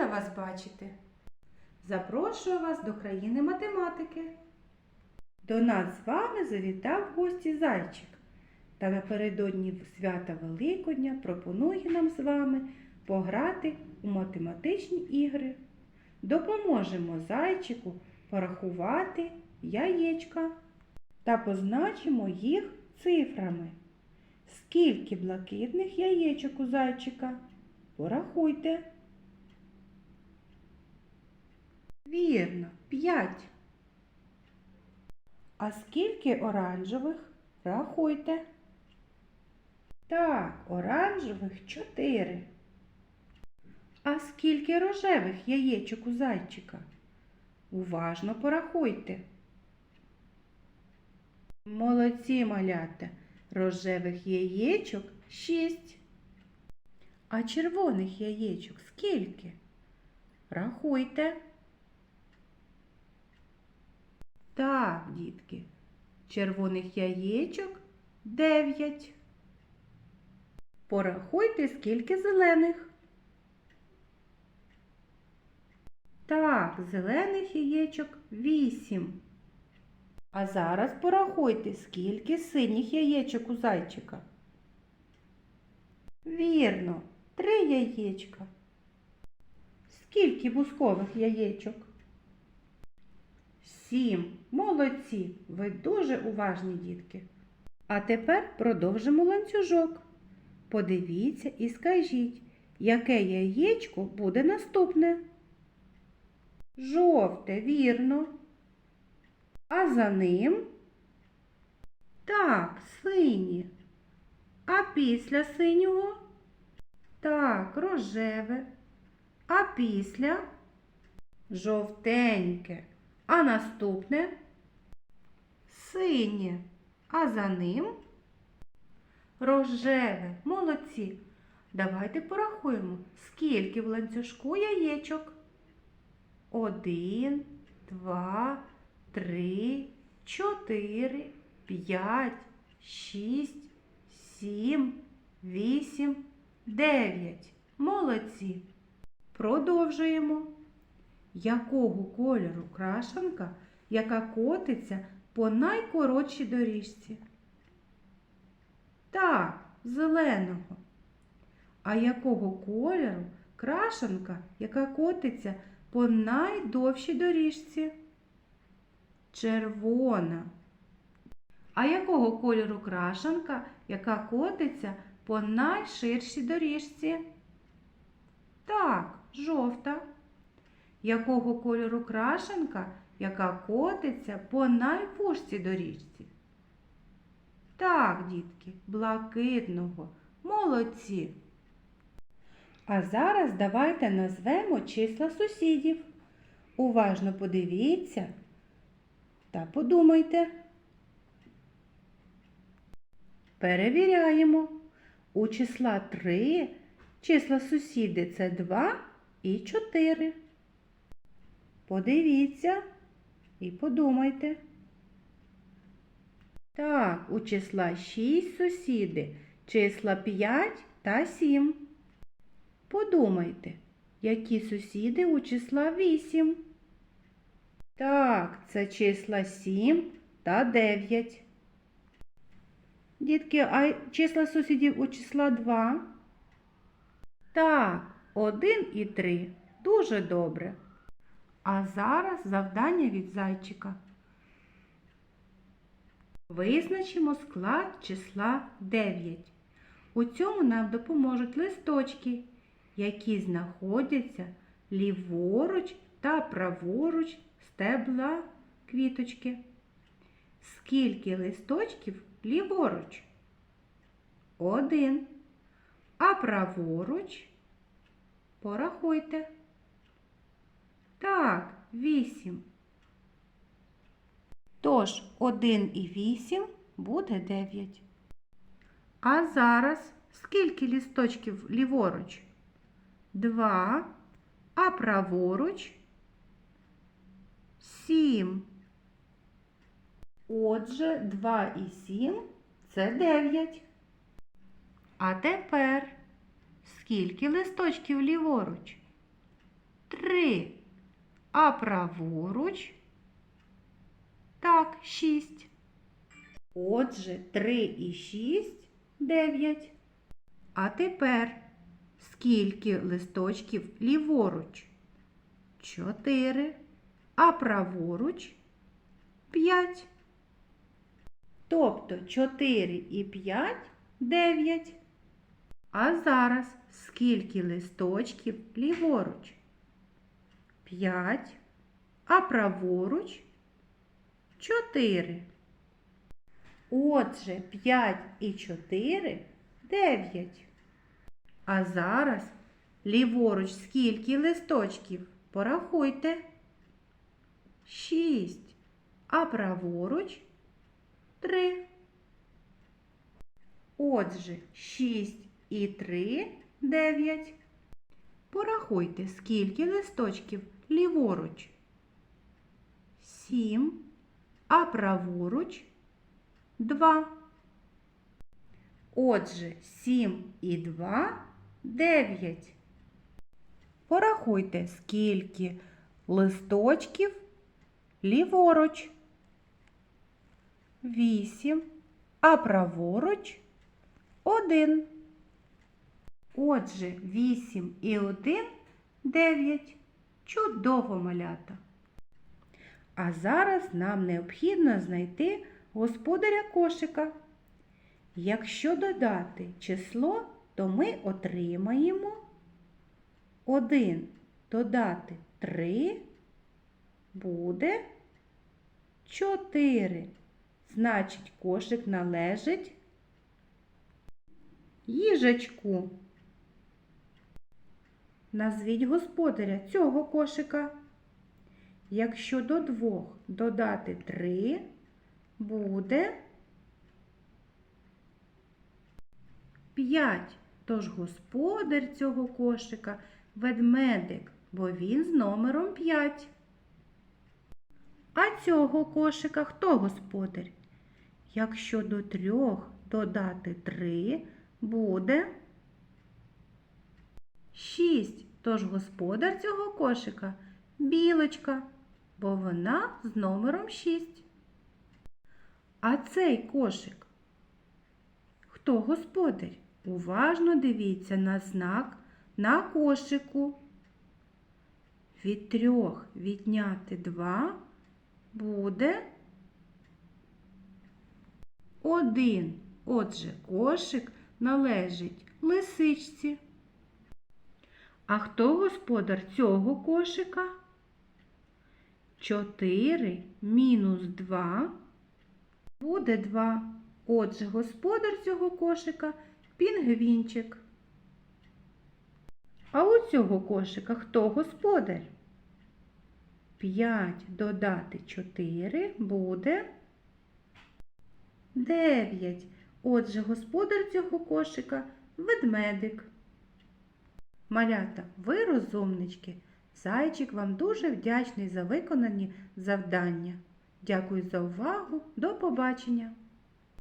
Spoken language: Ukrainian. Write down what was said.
рада вас бачити. Запрошую вас до країни математики. До нас з вами завітав гості зайчик. Та напередодні свята Великодня пропонує нам з вами пограти у математичні ігри. Допоможемо зайчику порахувати яєчка та позначимо їх цифрами. Скільки блакитних яєчок у зайчика? Порахуйте. Вірно, п'ять. А скільки оранжевих? Рахуйте. Так, оранжевих чотири. А скільки рожевих яєчок у зайчика? Уважно порахуйте. Молодці малята. Рожевих яєчок шість. А червоних яєчок скільки? Рахуйте. Так, дітки, червоних яєчок дев'ять. Порахуйте, скільки зелених. Так, зелених яєчок вісім. А зараз порахуйте, скільки синіх яєчок у зайчика. Вірно, три яєчка. Скільки бускових яєчок? Сім. Молодці. Ви дуже уважні дітки. А тепер продовжимо ланцюжок. Подивіться і скажіть, яке яєчко буде наступне? Жовте, вірно. А за ним? Так, синє. А після синього? Так, рожеве. А після жовтеньке. А наступне синє. А за ним рожеве. Молодці. Давайте порахуємо, скільки в ланцюжку яєчок. Один, два, три, чотири, п'ять, шість, сім, вісім, дев'ять. Молодці. Продовжуємо. Якого кольору крашанка, яка котиться по найкоротшій доріжці? Так, зеленого. А якого кольору крашанка, яка котиться по найдовшій доріжці? Червона. А якого кольору крашанка, яка котиться по найширшій доріжці? Так, жовта. Якого кольору крашенка, яка котиться по найвужчій доріжці? Так, дітки, блакитного. Молодці. А зараз давайте назвемо числа сусідів. Уважно подивіться та подумайте. Перевіряємо. У числа 3 числа сусіди це 2 і 4. Подивіться і подумайте. Так, у числа 6 сусіди, числа 5 та 7. Подумайте, які сусіди у числа 8. Так, це числа 7 та 9. Дітки, а числа сусідів у числа 2? Так, 1 і 3. Дуже добре. А зараз завдання від зайчика. Визначимо склад числа 9. У цьому нам допоможуть листочки, які знаходяться ліворуч та праворуч стебла квіточки. Скільки листочків ліворуч? Один. А праворуч порахуйте. Так, вісім. Тож 1 і 8 буде 9. А зараз скільки лісточків ліворуч? 2, а праворуч 7. Отже, 2 і 7 це 9. А тепер скільки листочків ліворуч? 3. А праворуч? Так, 6. Отже, 3 і 6 – 9. А тепер скільки листочків ліворуч? 4. А праворуч? 5. Тобто 4 і 5 – 9. А зараз скільки листочків ліворуч? 5. А праворуч? 4. Отже, 5 і 4 – 9. А зараз ліворуч скільки листочків? Порахуйте. 6. А праворуч 3. Отже, 6 і 3 – 9. Порахуйте, скільки листочків ліворуч. 7. А праворуч 2. Отже, 7 і 2 – 9. Порахуйте, скільки листочків ліворуч. 8, а праворуч 1. Отже, 8 і 1 – 9. Чудово малята. А зараз нам необхідно знайти господаря кошика. Якщо додати число, то ми отримаємо 1 додати 3 буде 4. Значить, кошик належить їжачку. Назвіть господаря цього кошика. Якщо до двох додати 3, буде 5. Тож господар цього кошика ведмедик, бо він з номером 5. А цього кошика хто господар? Якщо до трьох додати 3, буде 6. Тож господар цього кошика білочка, бо вона з номером 6. А цей кошик хто господар? Уважно дивіться на знак на кошику. Від трьох відняти 2 буде 1. Отже, кошик належить лисичці. А хто господар цього кошика? 4 мінус 2 буде 2. Отже, господар цього кошика пінгвінчик. А у цього кошика хто господар? 5 додати 4 буде 9. Отже, господар цього кошика ведмедик. Малята, ви розумнички. Зайчик вам дуже вдячний за виконані завдання. Дякую за увагу. До побачення!